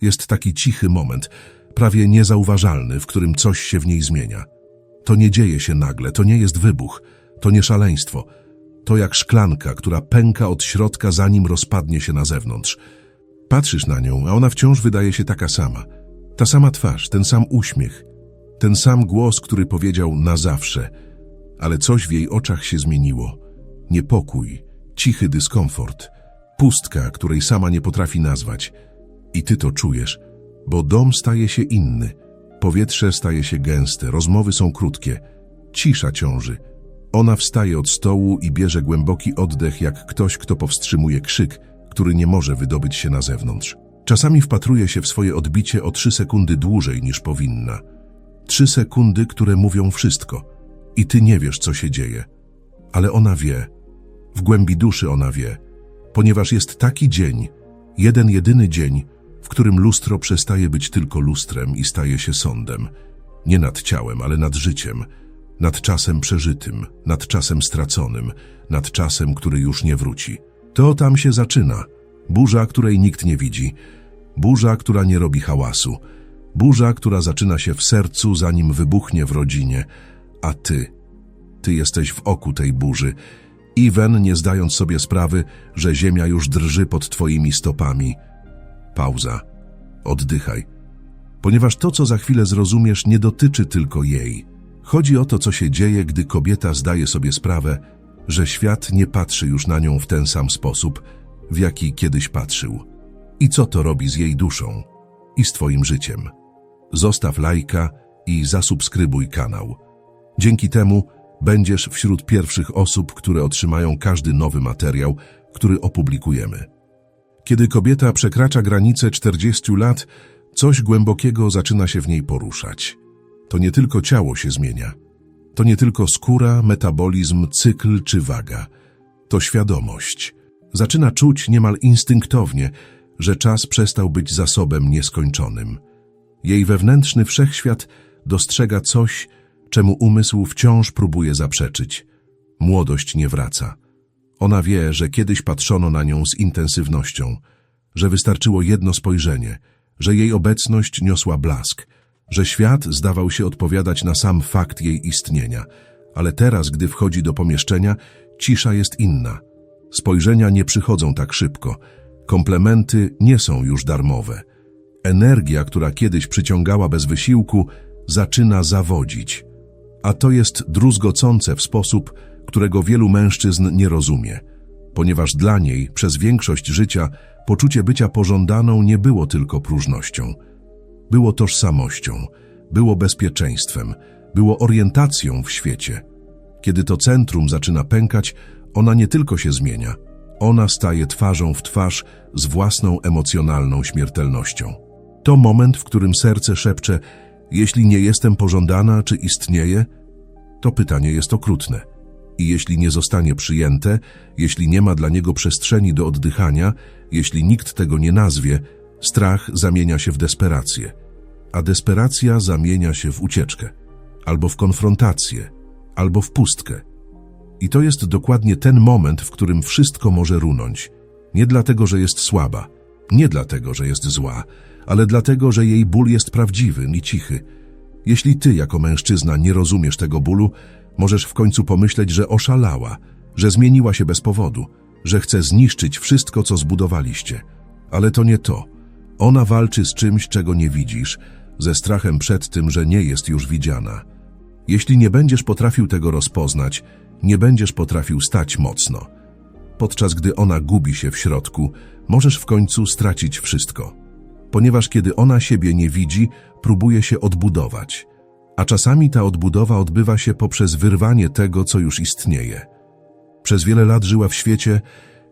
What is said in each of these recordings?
Jest taki cichy moment, prawie niezauważalny, w którym coś się w niej zmienia. To nie dzieje się nagle, to nie jest wybuch, to nie szaleństwo. To jak szklanka, która pęka od środka, zanim rozpadnie się na zewnątrz. Patrzysz na nią, a ona wciąż wydaje się taka sama. Ta sama twarz, ten sam uśmiech, ten sam głos, który powiedział na zawsze. Ale coś w jej oczach się zmieniło. Niepokój, cichy dyskomfort, pustka, której sama nie potrafi nazwać. I ty to czujesz, bo dom staje się inny, powietrze staje się gęste, rozmowy są krótkie, cisza ciąży. Ona wstaje od stołu i bierze głęboki oddech, jak ktoś, kto powstrzymuje krzyk, który nie może wydobyć się na zewnątrz. Czasami wpatruje się w swoje odbicie o trzy sekundy dłużej niż powinna. Trzy sekundy, które mówią wszystko. I ty nie wiesz, co się dzieje. Ale ona wie. W głębi duszy ona wie. Ponieważ jest taki dzień, jeden jedyny dzień, w którym lustro przestaje być tylko lustrem i staje się sądem. Nie nad ciałem, ale nad życiem. Nad czasem przeżytym, nad czasem straconym, nad czasem, który już nie wróci. To tam się zaczyna. Burza, której nikt nie widzi. Burza, która nie robi hałasu. Burza, która zaczyna się w sercu, zanim wybuchnie w rodzinie. A ty, ty jesteś w oku tej burzy. Iwen, nie zdając sobie sprawy, że ziemia już drży pod twoimi stopami. Pauza. Oddychaj. Ponieważ to, co za chwilę zrozumiesz, nie dotyczy tylko jej. Chodzi o to, co się dzieje, gdy kobieta zdaje sobie sprawę, że świat nie patrzy już na nią w ten sam sposób, w jaki kiedyś patrzył. I co to robi z jej duszą i z twoim życiem. Zostaw lajka i zasubskrybuj kanał. Dzięki temu będziesz wśród pierwszych osób, które otrzymają każdy nowy materiał, który opublikujemy. Kiedy kobieta przekracza granicę 40 lat, coś głębokiego zaczyna się w niej poruszać. To nie tylko ciało się zmienia. To nie tylko skóra, metabolizm, cykl czy waga. To świadomość. Zaczyna czuć niemal instynktownie, że czas przestał być zasobem nieskończonym. Jej wewnętrzny wszechświat dostrzega coś, czemu umysł wciąż próbuje zaprzeczyć. Młodość nie wraca. Ona wie, że kiedyś patrzono na nią z intensywnością, że wystarczyło jedno spojrzenie, że jej obecność niosła blask, że świat zdawał się odpowiadać na sam fakt jej istnienia, ale teraz, gdy wchodzi do pomieszczenia, cisza jest inna. Spojrzenia nie przychodzą tak szybko, komplementy nie są już darmowe. Energia, która kiedyś przyciągała bez wysiłku, zaczyna zawodzić. A to jest druzgocące w sposób, którego wielu mężczyzn nie rozumie, ponieważ dla niej przez większość życia poczucie bycia pożądaną nie było tylko próżnością. Było tożsamością, było bezpieczeństwem, było orientacją w świecie. Kiedy to centrum zaczyna pękać, ona nie tylko się zmienia, ona staje twarzą w twarz z własną emocjonalną śmiertelnością. To moment, w którym serce szepcze, jeśli nie jestem pożądana, czy istnieje? To pytanie jest okrutne. I jeśli nie zostanie przyjęte, jeśli nie ma dla niego przestrzeni do oddychania, jeśli nikt tego nie nazwie, strach zamienia się w desperację, a desperacja zamienia się w ucieczkę, albo w konfrontację, albo w pustkę. I to jest dokładnie ten moment, w którym wszystko może runąć. Nie dlatego, że jest słaba, nie dlatego, że jest zła, ale dlatego, że jej ból jest prawdziwy i cichy. Jeśli ty, jako mężczyzna, nie rozumiesz tego bólu, możesz w końcu pomyśleć, że oszalała, że zmieniła się bez powodu, że chce zniszczyć wszystko, co zbudowaliście. Ale to nie to. Ona walczy z czymś, czego nie widzisz, ze strachem przed tym, że nie jest już widziana. Jeśli nie będziesz potrafił tego rozpoznać, nie będziesz potrafił stać mocno. Podczas gdy ona gubi się w środku, możesz w końcu stracić wszystko. Ponieważ kiedy ona siebie nie widzi, próbuje się odbudować. A czasami ta odbudowa odbywa się poprzez wyrwanie tego, co już istnieje. Przez wiele lat żyła w świecie,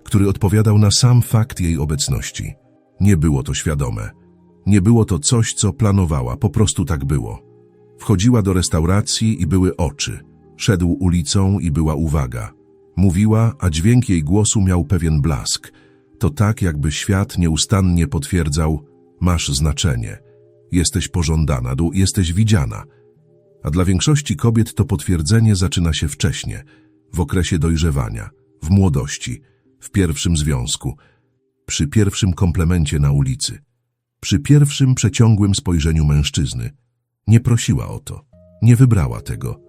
który odpowiadał na sam fakt jej obecności. Nie było to świadome. Nie było to coś, co planowała, po prostu tak było. Wchodziła do restauracji i były oczy. Szedł ulicą i była uwaga. Mówiła, a dźwięk jej głosu miał pewien blask. To tak, jakby świat nieustannie potwierdzał, masz znaczenie. Jesteś pożądana, jesteś widziana. A dla większości kobiet to potwierdzenie zaczyna się wcześnie, w okresie dojrzewania, w młodości, w pierwszym związku, przy pierwszym komplemencie na ulicy. Przy pierwszym przeciągłym spojrzeniu mężczyzny nie prosiła o to, nie wybrała tego,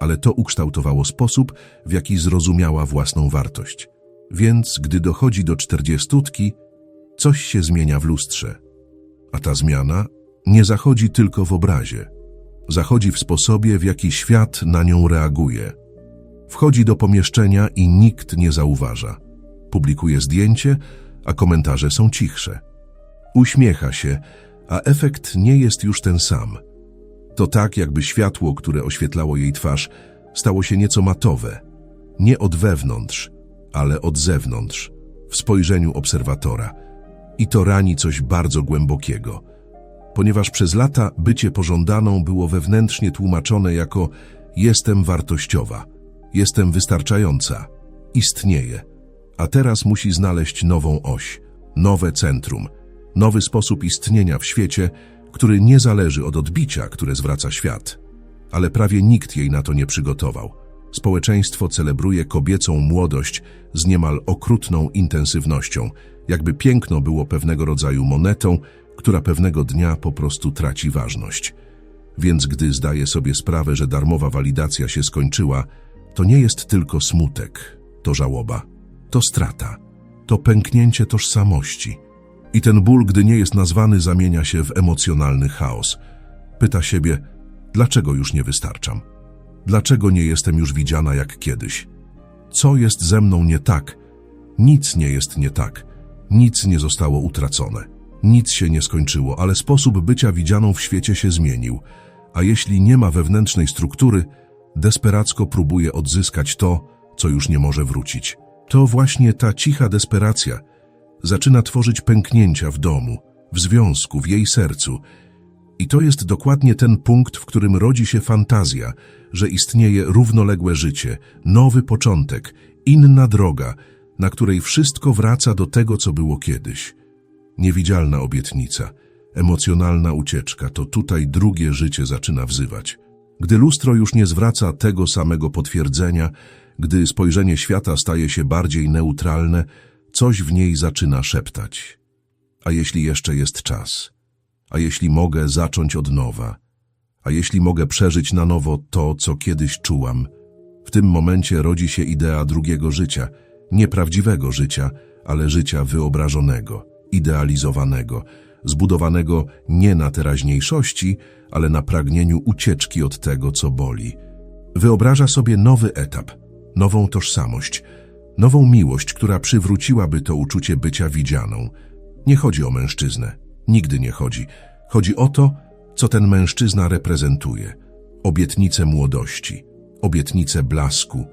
ale to ukształtowało sposób, w jaki zrozumiała własną wartość. Więc, gdy dochodzi do czterdziestutki, coś się zmienia w lustrze. A ta zmiana nie zachodzi tylko w obrazie. Zachodzi w sposobie, w jaki świat na nią reaguje. Wchodzi do pomieszczenia i nikt nie zauważa. Publikuje zdjęcie, a komentarze są cichsze. Uśmiecha się, a efekt nie jest już ten sam. To tak, jakby światło, które oświetlało jej twarz, stało się nieco matowe. Nie od wewnątrz, ale od zewnątrz, w spojrzeniu obserwatora. I to rani coś bardzo głębokiego. Ponieważ przez lata bycie pożądaną było wewnętrznie tłumaczone jako jestem wartościowa, jestem wystarczająca, istnieje. A teraz musi znaleźć nową oś, nowe centrum, nowy sposób istnienia w świecie, który nie zależy od odbicia, które zwraca świat. Ale prawie nikt jej na to nie przygotował. Społeczeństwo celebruje kobiecą młodość z niemal okrutną intensywnością, jakby piękno było pewnego rodzaju monetą, która pewnego dnia po prostu traci ważność. Więc gdy zdaje sobie sprawę, że darmowa walidacja się skończyła, to nie jest tylko smutek, to żałoba, to strata, to pęknięcie tożsamości. I ten ból, gdy nie jest nazwany, zamienia się w emocjonalny chaos. Pyta siebie, dlaczego już nie wystarczam? Dlaczego nie jestem już widziana jak kiedyś? Co jest ze mną nie tak? Nic nie jest nie tak. Nic nie zostało utracone. Nic się nie skończyło, ale sposób bycia widzianą w świecie się zmienił. A jeśli nie ma wewnętrznej struktury, desperacko próbuje odzyskać to, co już nie może wrócić. To właśnie ta cicha desperacja zaczyna tworzyć pęknięcia w domu, w związku, w jej sercu. I to jest dokładnie ten punkt, w którym rodzi się fantazja, że istnieje równoległe życie, nowy początek, inna droga, na której wszystko wraca do tego, co było kiedyś. Niewidzialna obietnica, emocjonalna ucieczka, to tutaj drugie życie zaczyna wzywać. Gdy lustro już nie zwraca tego samego potwierdzenia, gdy spojrzenie świata staje się bardziej neutralne, coś w niej zaczyna szeptać. A jeśli jeszcze jest czas? A jeśli mogę zacząć od nowa? A jeśli mogę przeżyć na nowo to, co kiedyś czułam? W tym momencie rodzi się idea drugiego życia, nie prawdziwego życia, ale życia wyobrażonego, idealizowanego, zbudowanego nie na teraźniejszości, ale na pragnieniu ucieczki od tego, co boli. Wyobraża sobie nowy etap, nową tożsamość, nową miłość, która przywróciłaby to uczucie bycia widzianą. Nie chodzi o mężczyznę, nigdy nie chodzi. Chodzi o to, co ten mężczyzna reprezentuje. Obietnicę młodości, obietnicę blasku,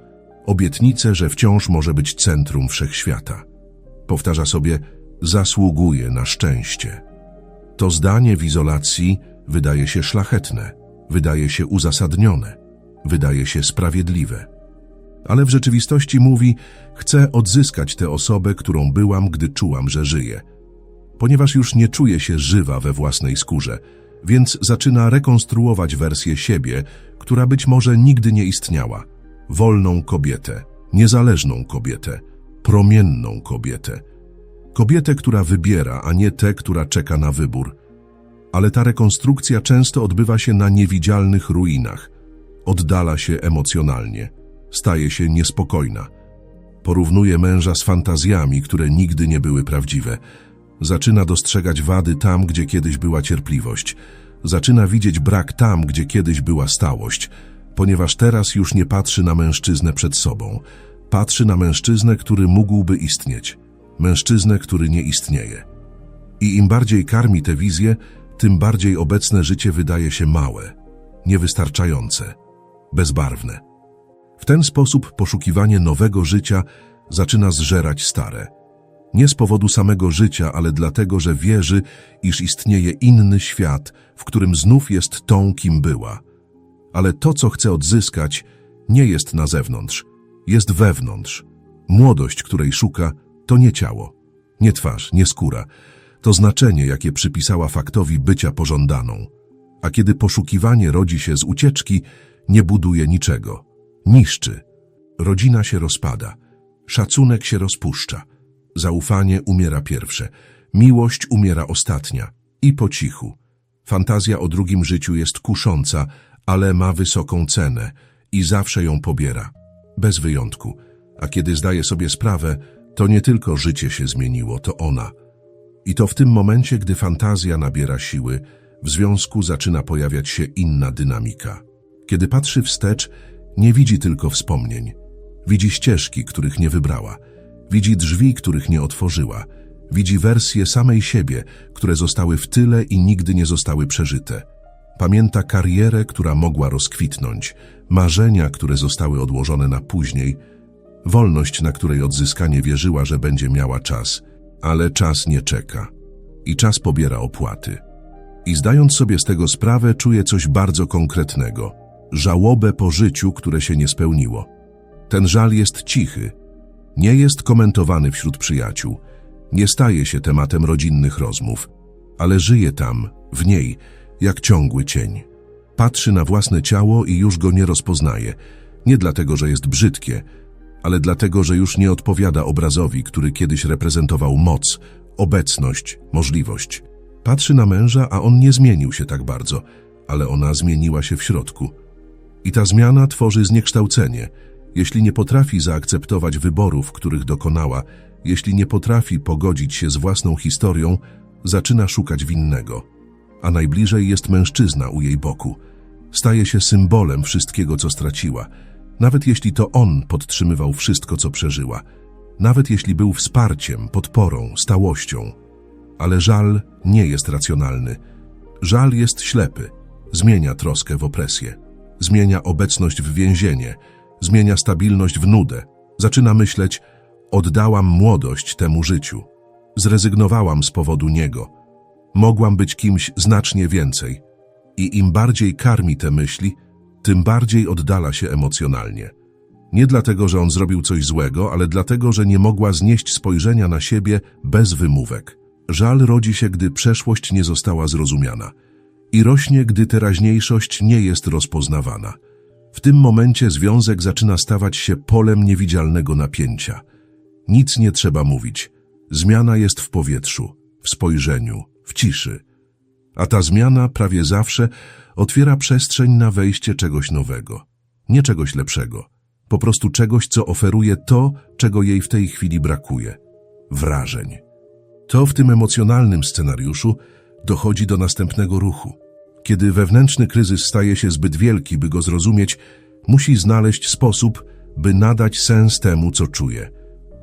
obietnicę, że wciąż może być centrum wszechświata. Powtarza sobie, zasługuje na szczęście. To zdanie w izolacji wydaje się szlachetne, wydaje się uzasadnione, wydaje się sprawiedliwe. Ale w rzeczywistości mówi, chcę odzyskać tę osobę, którą byłam, gdy czułam, że żyję. Ponieważ już nie czuje się żywa we własnej skórze, więc zaczyna rekonstruować wersję siebie, która być może nigdy nie istniała. Wolną kobietę, niezależną kobietę, promienną kobietę. Kobietę, która wybiera, a nie tę, która czeka na wybór. Ale ta rekonstrukcja często odbywa się na niewidzialnych ruinach. Oddala się emocjonalnie. Staje się niespokojna. Porównuje męża z fantazjami, które nigdy nie były prawdziwe. Zaczyna dostrzegać wady tam, gdzie kiedyś była cierpliwość. Zaczyna widzieć brak tam, gdzie kiedyś była stałość, ponieważ teraz już nie patrzy na mężczyznę przed sobą. Patrzy na mężczyznę, który mógłby istnieć. Mężczyznę, który nie istnieje. I im bardziej karmi tę wizję, tym bardziej obecne życie wydaje się małe, niewystarczające, bezbarwne. W ten sposób poszukiwanie nowego życia zaczyna zżerać stare. Nie z powodu samego życia, ale dlatego, że wierzy, iż istnieje inny świat, w którym znów jest tą, kim była. Ale to, co chce odzyskać, nie jest na zewnątrz, jest wewnątrz. Młodość, której szuka, to nie ciało, nie twarz, nie skóra. To znaczenie, jakie przypisała faktowi bycia pożądaną. A kiedy poszukiwanie rodzi się z ucieczki, nie buduje niczego. Niszczy. Rodzina się rozpada. Szacunek się rozpuszcza. Zaufanie umiera pierwsze. Miłość umiera ostatnia. I po cichu. Fantazja o drugim życiu jest kusząca, ale ma wysoką cenę i zawsze ją pobiera. Bez wyjątku. A kiedy zdaje sobie sprawę, to nie tylko życie się zmieniło, to ona. I to w tym momencie, gdy fantazja nabiera siły, w związku zaczyna pojawiać się inna dynamika. Kiedy patrzy wstecz, nie widzi tylko wspomnień. Widzi ścieżki, których nie wybrała. Widzi drzwi, których nie otworzyła. Widzi wersje samej siebie, które zostały w tyle i nigdy nie zostały przeżyte. Pamięta karierę, która mogła rozkwitnąć, marzenia, które zostały odłożone na później, wolność, na której odzyskanie wierzyła, że będzie miała czas, ale czas nie czeka i czas pobiera opłaty. I zdając sobie z tego sprawę, czuje coś bardzo konkretnego żałobę po życiu, które się nie spełniło. Ten żal jest cichy, nie jest komentowany wśród przyjaciół, nie staje się tematem rodzinnych rozmów, ale żyje tam, w niej, jak ciągły cień. Patrzy na własne ciało i już go nie rozpoznaje, nie dlatego, że jest brzydkie, ale dlatego, że już nie odpowiada obrazowi, który kiedyś reprezentował moc, obecność, możliwość. Patrzy na męża, a on nie zmienił się tak bardzo, ale ona zmieniła się w środku. I ta zmiana tworzy zniekształcenie. Jeśli nie potrafi zaakceptować wyborów, których dokonała, jeśli nie potrafi pogodzić się z własną historią, zaczyna szukać winnego. A najbliżej jest mężczyzna u jej boku. Staje się symbolem wszystkiego, co straciła. Nawet jeśli to on podtrzymywał wszystko, co przeżyła. Nawet jeśli był wsparciem, podporą, stałością. Ale żal nie jest racjonalny. Żal jest ślepy. Zmienia troskę w opresję. Zmienia obecność w więzienie. Zmienia stabilność w nudę. Zaczyna myśleć, oddałam młodość temu życiu. Zrezygnowałam z powodu niego. Mogłam być kimś znacznie więcej. I im bardziej karmi te myśli, tym bardziej oddala się emocjonalnie. Nie dlatego, że on zrobił coś złego, ale dlatego, że nie mogła znieść spojrzenia na siebie bez wymówek. Żal rodzi się, gdy przeszłość nie została zrozumiana i rośnie, gdy teraźniejszość nie jest rozpoznawana. W tym momencie związek zaczyna stawać się polem niewidzialnego napięcia. Nic nie trzeba mówić. Zmiana jest w powietrzu, w spojrzeniu, w ciszy. A ta zmiana prawie zawsze otwiera przestrzeń na wejście czegoś nowego. Nie czegoś lepszego. Po prostu czegoś, co oferuje to, czego jej w tej chwili brakuje. Wrażeń. To w tym emocjonalnym scenariuszu dochodzi do następnego ruchu. Kiedy wewnętrzny kryzys staje się zbyt wielki, by go zrozumieć, musi znaleźć sposób, by nadać sens temu, co czuje.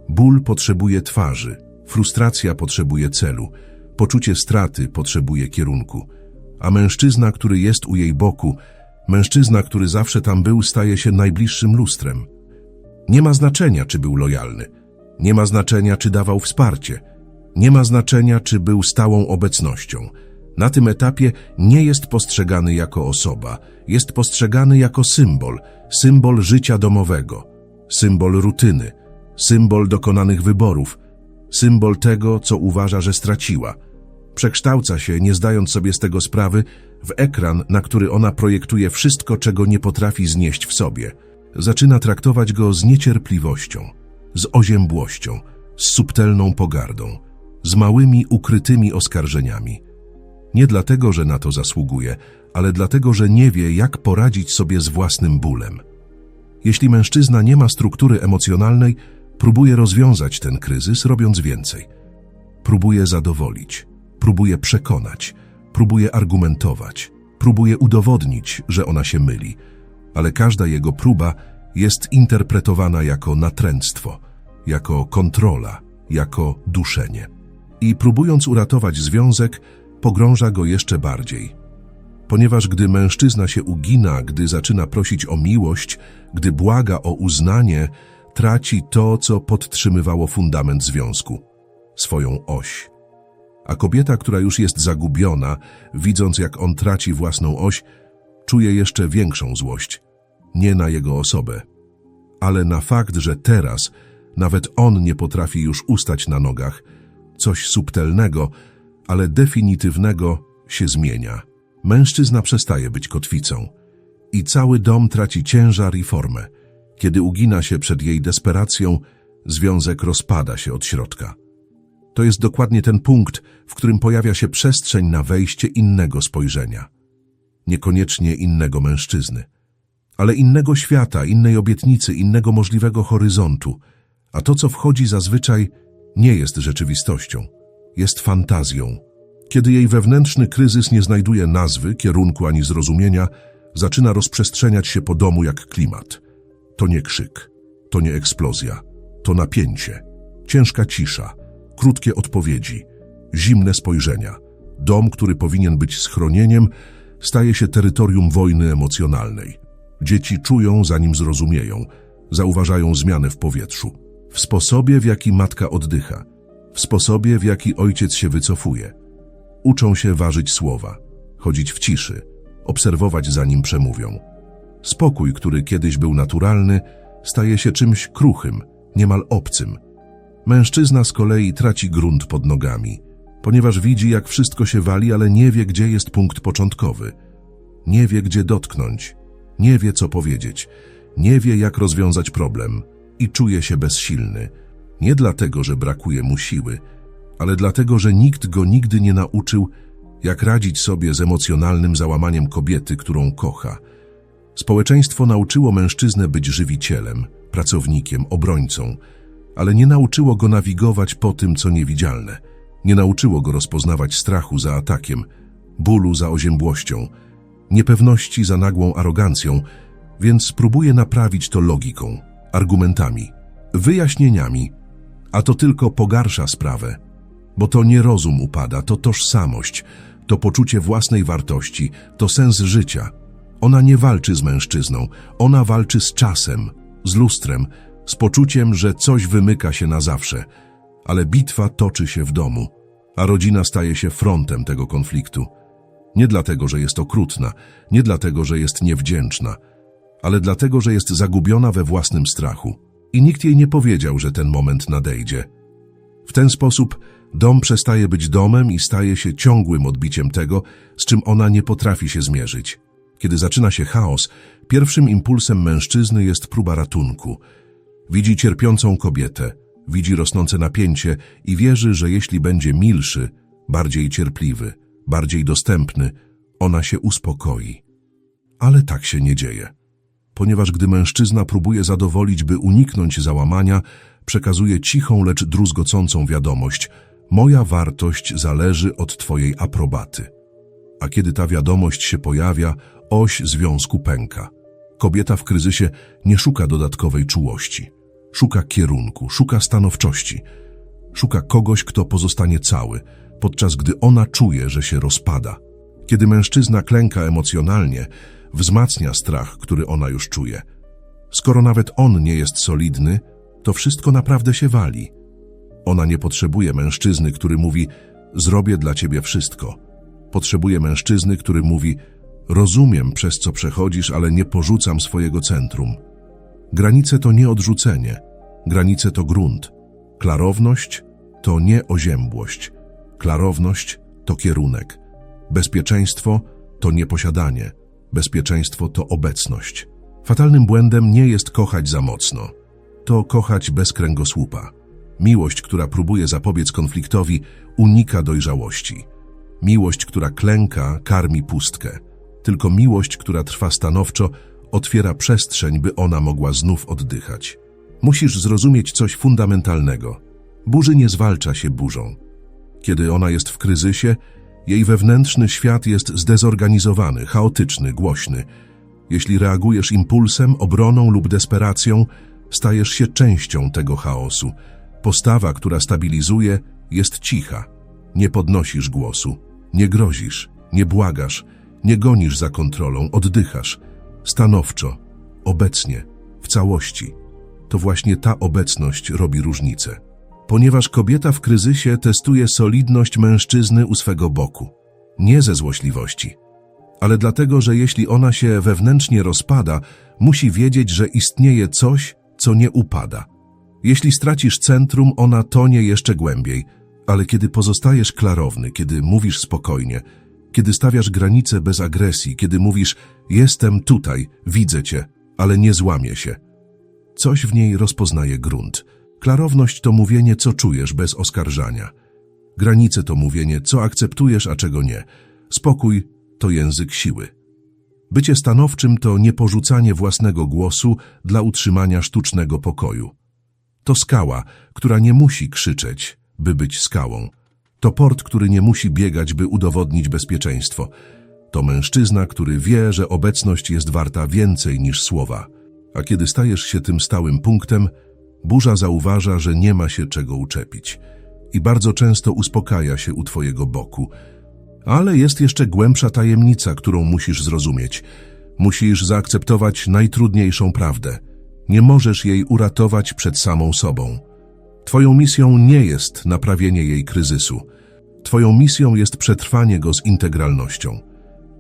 Ból potrzebuje twarzy, frustracja potrzebuje celu, poczucie straty potrzebuje kierunku. A mężczyzna, który jest u jej boku, mężczyzna, który zawsze tam był, staje się najbliższym lustrem. Nie ma znaczenia, czy był lojalny. Nie ma znaczenia, czy dawał wsparcie. Nie ma znaczenia, czy był stałą obecnością. Na tym etapie nie jest postrzegany jako osoba, jest postrzegany jako symbol, symbol życia domowego, symbol rutyny, symbol dokonanych wyborów, symbol tego, co uważa, że straciła. Przekształca się, nie zdając sobie z tego sprawy, w ekran, na który ona projektuje wszystko, czego nie potrafi znieść w sobie. Zaczyna traktować go z niecierpliwością, z oziębłością, z subtelną pogardą, z małymi, ukrytymi oskarżeniami. Nie dlatego, że na to zasługuje, ale dlatego, że nie wie, jak poradzić sobie z własnym bólem. Jeśli mężczyzna nie ma struktury emocjonalnej, próbuje rozwiązać ten kryzys, robiąc więcej. Próbuje zadowolić, próbuje przekonać, próbuje argumentować, próbuje udowodnić, że ona się myli, ale każda jego próba jest interpretowana jako natręctwo, jako kontrola, jako duszenie. I próbując uratować związek, pogrąża go jeszcze bardziej. Ponieważ gdy mężczyzna się ugina, gdy zaczyna prosić o miłość, gdy błaga o uznanie, traci to, co podtrzymywało fundament związku swoją oś. A kobieta, która już jest zagubiona, widząc jak on traci własną oś, czuje jeszcze większą złość. Nie na jego osobę, ale na fakt, że teraz nawet on nie potrafi już ustać na nogach. Coś subtelnego, ale definitywnego się zmienia. Mężczyzna przestaje być kotwicą i cały dom traci ciężar i formę. Kiedy ugina się przed jej desperacją, związek rozpada się od środka. To jest dokładnie ten punkt, w którym pojawia się przestrzeń na wejście innego spojrzenia. Niekoniecznie innego mężczyzny, ale innego świata, innej obietnicy, innego możliwego horyzontu. A to, co wchodzi zazwyczaj, nie jest rzeczywistością, jest fantazją. Kiedy jej wewnętrzny kryzys nie znajduje nazwy, kierunku ani zrozumienia, zaczyna rozprzestrzeniać się po domu jak klimat. To nie krzyk, to nie eksplozja, to napięcie, ciężka cisza, krótkie odpowiedzi, zimne spojrzenia. Dom, który powinien być schronieniem, staje się terytorium wojny emocjonalnej. Dzieci czują, zanim zrozumieją, zauważają zmianę w powietrzu, w sposobie, w jaki matka oddycha, w sposobie, w jaki ojciec się wycofuje. Uczą się ważyć słowa, chodzić w ciszy, obserwować zanim przemówią. Spokój, który kiedyś był naturalny, staje się czymś kruchym, niemal obcym. Mężczyzna z kolei traci grunt pod nogami, ponieważ widzi, jak wszystko się wali, ale nie wie, gdzie jest punkt początkowy. Nie wie, gdzie dotknąć, nie wie, co powiedzieć, nie wie, jak rozwiązać problem i czuje się bezsilny. Nie dlatego, że brakuje mu siły, ale dlatego, że nikt go nigdy nie nauczył, jak radzić sobie z emocjonalnym załamaniem kobiety, którą kocha. Społeczeństwo nauczyło mężczyznę być żywicielem, pracownikiem, obrońcą, ale nie nauczyło go nawigować po tym, co niewidzialne. Nie nauczyło go rozpoznawać strachu za atakiem, bólu za oziębłością, niepewności za nagłą arogancją, więc próbuje naprawić to logiką, argumentami, wyjaśnieniami, a to tylko pogarsza sprawę, bo to nie rozum upada, to tożsamość, to poczucie własnej wartości, to sens życia. Ona nie walczy z mężczyzną, ona walczy z czasem, z lustrem, z poczuciem, że coś wymyka się na zawsze, ale bitwa toczy się w domu, a rodzina staje się frontem tego konfliktu. Nie dlatego, że jest okrutna, nie dlatego, że jest niewdzięczna, ale dlatego, że jest zagubiona we własnym strachu. I nikt jej nie powiedział, że ten moment nadejdzie. W ten sposób dom przestaje być domem i staje się ciągłym odbiciem tego, z czym ona nie potrafi się zmierzyć. Kiedy zaczyna się chaos, pierwszym impulsem mężczyzny jest próba ratunku. Widzi cierpiącą kobietę, widzi rosnące napięcie i wierzy, że jeśli będzie milszy, bardziej cierpliwy, bardziej dostępny, ona się uspokoi. Ale tak się nie dzieje. Ponieważ gdy mężczyzna próbuje zadowolić, by uniknąć załamania, przekazuje cichą, lecz druzgocącą wiadomość: Moja wartość zależy od Twojej aprobaty. A kiedy ta wiadomość się pojawia, oś związku pęka. Kobieta w kryzysie nie szuka dodatkowej czułości. Szuka kierunku, szuka stanowczości. Szuka kogoś, kto pozostanie cały, podczas gdy ona czuje, że się rozpada. Kiedy mężczyzna klęka emocjonalnie, wzmacnia strach, który ona już czuje. Skoro nawet on nie jest solidny, to wszystko naprawdę się wali. Ona nie potrzebuje mężczyzny, który mówi: Zrobię dla ciebie wszystko. Potrzebuje mężczyzny, który mówi: Rozumiem, przez co przechodzisz, ale nie porzucam swojego centrum. Granice to nie odrzucenie, granice to grunt. Klarowność to nie oziębłość. Klarowność to kierunek. Bezpieczeństwo to nieposiadanie. Bezpieczeństwo to obecność. Fatalnym błędem nie jest kochać za mocno. To kochać bez kręgosłupa. Miłość, która próbuje zapobiec konfliktowi, unika dojrzałości. Miłość, która klęka, karmi pustkę. Tylko miłość, która trwa stanowczo, otwiera przestrzeń, by ona mogła znów oddychać. Musisz zrozumieć coś fundamentalnego. Burzy nie zwalcza się burzą. Kiedy ona jest w kryzysie, jej wewnętrzny świat jest zdezorganizowany, chaotyczny, głośny. Jeśli reagujesz impulsem, obroną lub desperacją, stajesz się częścią tego chaosu. Postawa, która stabilizuje, jest cicha. Nie podnosisz głosu, nie grozisz, nie błagasz, nie gonisz za kontrolą, oddychasz. Stanowczo, obecnie, w całości. To właśnie ta obecność robi różnicę. Ponieważ kobieta w kryzysie testuje solidność mężczyzny u swego boku. Nie ze złośliwości, ale dlatego, że jeśli ona się wewnętrznie rozpada, musi wiedzieć, że istnieje coś, co nie upada. Jeśli stracisz centrum, ona tonie jeszcze głębiej, ale kiedy pozostajesz klarowny, kiedy mówisz spokojnie, kiedy stawiasz granice bez agresji, kiedy mówisz jestem tutaj, widzę cię, ale nie złamię się. Coś w niej rozpoznaje grunt. Klarowność to mówienie, co czujesz bez oskarżania. Granice to mówienie, co akceptujesz, a czego nie. Spokój to język siły. Bycie stanowczym to nieporzucanie własnego głosu dla utrzymania sztucznego pokoju. To skała, która nie musi krzyczeć, by być skałą. To port, który nie musi biegać, by udowodnić bezpieczeństwo. To mężczyzna, który wie, że obecność jest warta więcej niż słowa. A kiedy stajesz się tym stałym punktem, burza zauważa, że nie ma się czego uczepić i bardzo często uspokaja się u twojego boku. Ale jest jeszcze głębsza tajemnica, którą musisz zrozumieć. Musisz zaakceptować najtrudniejszą prawdę. Nie możesz jej uratować przed samą sobą. Twoją misją nie jest naprawienie jej kryzysu. Twoją misją jest przetrwanie go z integralnością.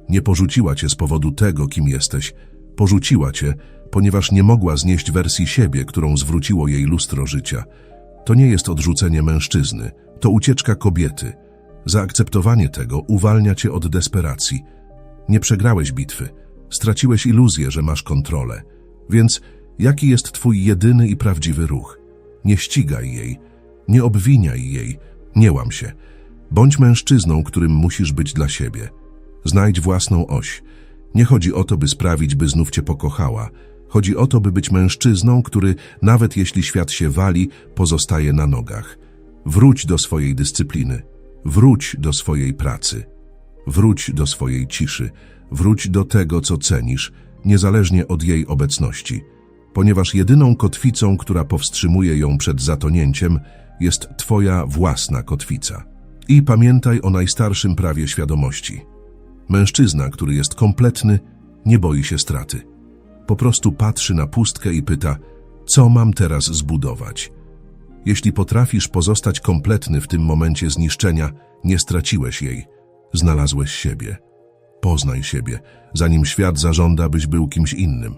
Nie porzuciła cię z powodu tego, kim jesteś. Porzuciła cię, ponieważ nie mogła znieść wersji siebie, którą zwróciło jej lustro życia. To nie jest odrzucenie mężczyzny, to ucieczka kobiety. Zaakceptowanie tego uwalnia cię od desperacji. Nie przegrałeś bitwy, straciłeś iluzję, że masz kontrolę. Więc jaki jest twój jedyny i prawdziwy ruch? Nie ścigaj jej, nie obwiniaj jej, nie łam się. Bądź mężczyzną, którym musisz być dla siebie. Znajdź własną oś. Nie chodzi o to, by sprawić, by znów cię pokochała. Chodzi o to, by być mężczyzną, który, nawet jeśli świat się wali, pozostaje na nogach. Wróć do swojej dyscypliny. Wróć do swojej pracy. Wróć do swojej ciszy. Wróć do tego, co cenisz, niezależnie od jej obecności. Ponieważ jedyną kotwicą, która powstrzymuje ją przed zatonięciem, jest twoja własna kotwica. I pamiętaj o najstarszym prawie świadomości. Mężczyzna, który jest kompletny, nie boi się straty. Po prostu patrzy na pustkę i pyta, co mam teraz zbudować? Jeśli potrafisz pozostać kompletny w tym momencie zniszczenia, nie straciłeś jej, znalazłeś siebie. Poznaj siebie, zanim świat zażąda, byś był kimś innym.